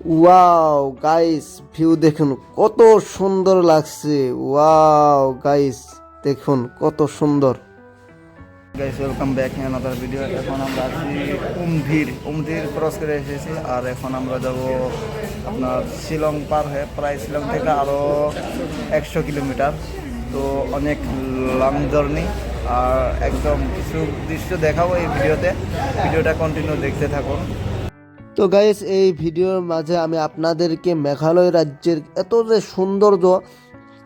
Wow guys view দেখুন, কত সুন্দর লাগছে। ওয়াও গাইস দেখুন, কত সুন্দর। Guys welcome back another video এখন আমরা আছি উমধির উমধির ক্রস করে এসেছি। আর এখন আমরা যাব আপনার শিলং পার হয়ে, প্রায় শিলং থেকে আরও একশো কিলোমিটার। তো অনেক লং জার্নি আর একদম কিছু দৃশ্য দেখাবো এই ভিডিওতে। ভিডিওটা কন্টিনিউ দেখতে থাকুন। তো গাইস এই ভিডিওর মাঝে আমি আপনাদেরকে মেঘালয় রাজ্যের এত যে সৌন্দর্য,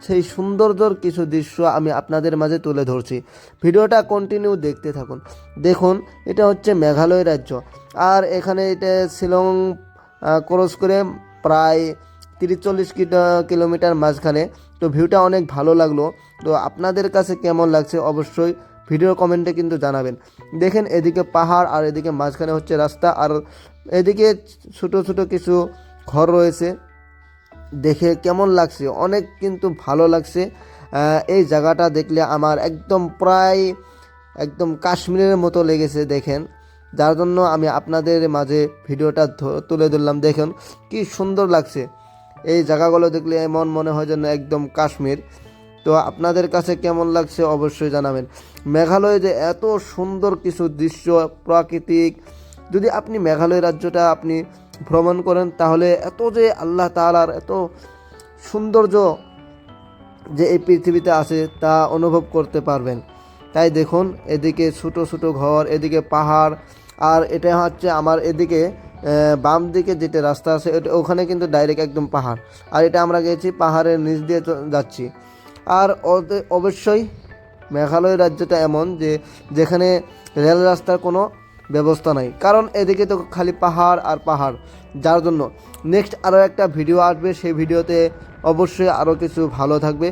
সেই সৌন্দর্যর কিছু দৃশ্য আমি আপনাদের মাঝে তুলে ধরছি। ভিডিওটা কন্টিনিউ দেখতে থাকুন। দেখুন, এটা হচ্ছে মেঘালয় রাজ্য। আর এখানে এটা শিলং ক্রস করে প্রায় তিরিশ চল্লিশ কিলোমিটার মাঝখানে। তো ভিউটা অনেক ভালো লাগল। তো আপনাদের কাছে কেমন লাগছে? অবশ্যই ভিডিও কমেন্টে কিন্তু জানাবেন। দেখেন এদিকে পাহাড় আর এদিকে মাঝখানে হচ্ছে রাস্তা আর এদিকে ছোটো ছোটো কিছু ঘর রয়েছে। দেখে কেমন লাগছে? অনেক কিন্তু ভালো লাগছে। এই জায়গাটা দেখলে আমার একদম প্রায় একদম কাশ্মীরের মতো লেগেছে দেখেন। যার জন্য আমি আপনাদের মাঝে ভিডিওটা তুলে ধরলাম। দেখুন কি সুন্দর লাগছে। এই জায়গাগুলো দেখলে এমন মনে হয় যেন একদম কাশ্মীর। তো আপনাদের কাছে কেমন লাগছে অবশ্যই জানাবেন। মেঘালয়ে যে এত সুন্দর কিছু দৃশ্য, প্রাকৃতিক, যদি আপনি মেঘালয় রাজ্যটা আপনি ভ্রমণ করেন, তাহলে এত যে আল্লাহ তালার এত সৌন্দর্য যে এই পৃথিবীতে আছে, তা অনুভব করতে পারবেন। তাই দেখুন, এদিকে ছোটো ছোটো ঘর, এদিকে পাহাড়, আর এটা হচ্ছে আমার এদিকে বাম দিকে যেটা রাস্তা আছে ওখানে কিন্তু ডাইরেক্ট একদম পাহাড়। আর এটা আমরা গেছি পাহাড়ের নিচ দিয়ে যাচ্ছি। আর অবশ্যই মেঘালয় রাজ্যটা এমন যে যেখানে রেল রাস্তার কোনো ব্যবস্থা নাই। কারণ এদিকে তো খালি পাহাড় আর পাহাড়। যার জন্য নেক্সট আরও একটা ভিডিও আসবে। সেই ভিডিওতে অবশ্যই আরও কিছু ভালো থাকবে।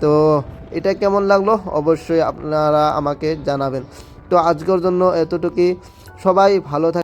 তো এটা কেমন লাগল? অবশ্যই আপনারা আমাকে জানাবেন। তো আজকের জন্য এতটুকুই। সবাই ভালো থাক